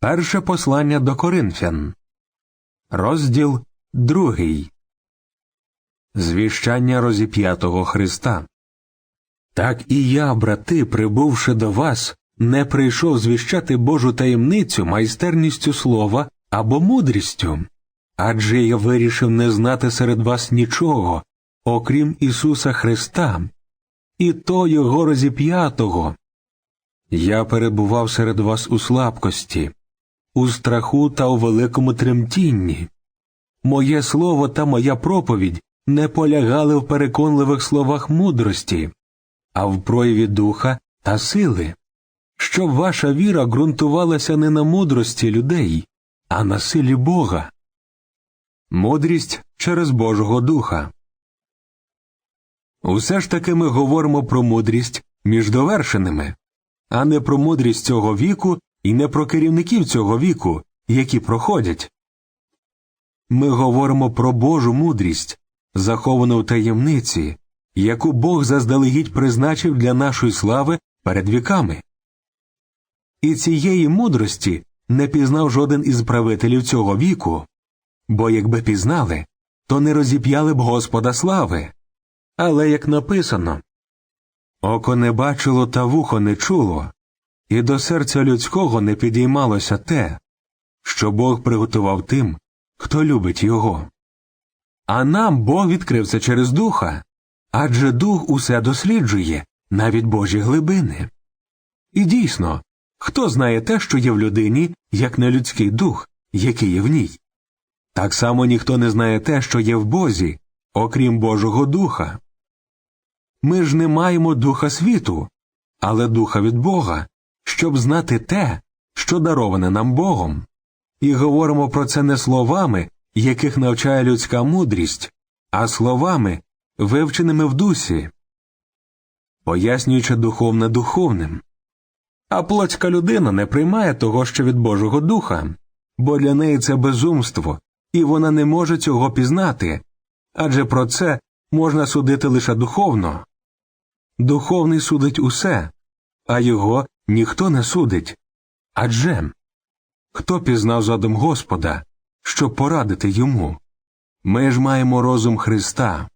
Перше послання до Коринфян, розділ другий. Звіщання розіп'ятого Христа. Так і я, брати, прибувши до вас, не прийшов звіщати Божу таємницю майстерністю слова або мудрістю, адже я вирішив не знати серед вас нічого, окрім Ісуса Христа, і то Його розіп'ятого. Я перебував серед вас у слабкості, у страху та у великому тремтінні. Моє слово та моя проповідь не полягали в переконливих словах мудрості, а в прояві духа та сили, щоб ваша віра ґрунтувалася не на мудрості людей, а на силі Бога. Мудрість через Божого Духа. Усе ж таки ми говоримо про мудрість між довершеними, а не про мудрість цього віку і не про керівників цього віку, які проходять. Ми говоримо про Божу мудрість, заховану в таємниці, яку Бог заздалегідь призначив для нашої слави перед віками. І цієї мудрості не пізнав жоден із правителів цього віку, бо якби пізнали, то не розіп'яли б Господа слави. Але як написано Око не бачило та вухо не чуло, і до серця людського не підіймалося те, що Бог приготував тим, хто любить його. А нам Бог відкрив це через духа, адже дух усе досліджує, навіть Божі глибини. І дійсно, хто знає те, що є в людині, як не людський дух, який є в ній? Так само ніхто не знає те, що є в Бозі, окрім Божого Духа. Ми ж не маємо духа світу, але духа від Бога, щоб знати те, що дароване нам Богом, і говоримо про це не словами, яких навчає людська мудрість, а словами, вивченими в дусі, пояснюючи духовне духовним. А плотська людина не приймає того, що від Божого Духа, бо для неї це безумство, і вона не може цього пізнати, адже про це можна судити лише духовно. Духовний судить усе, а його ніхто не судить. Адже хто пізнав задум Господа, щоб порадити йому? Ми ж маємо розум Христа.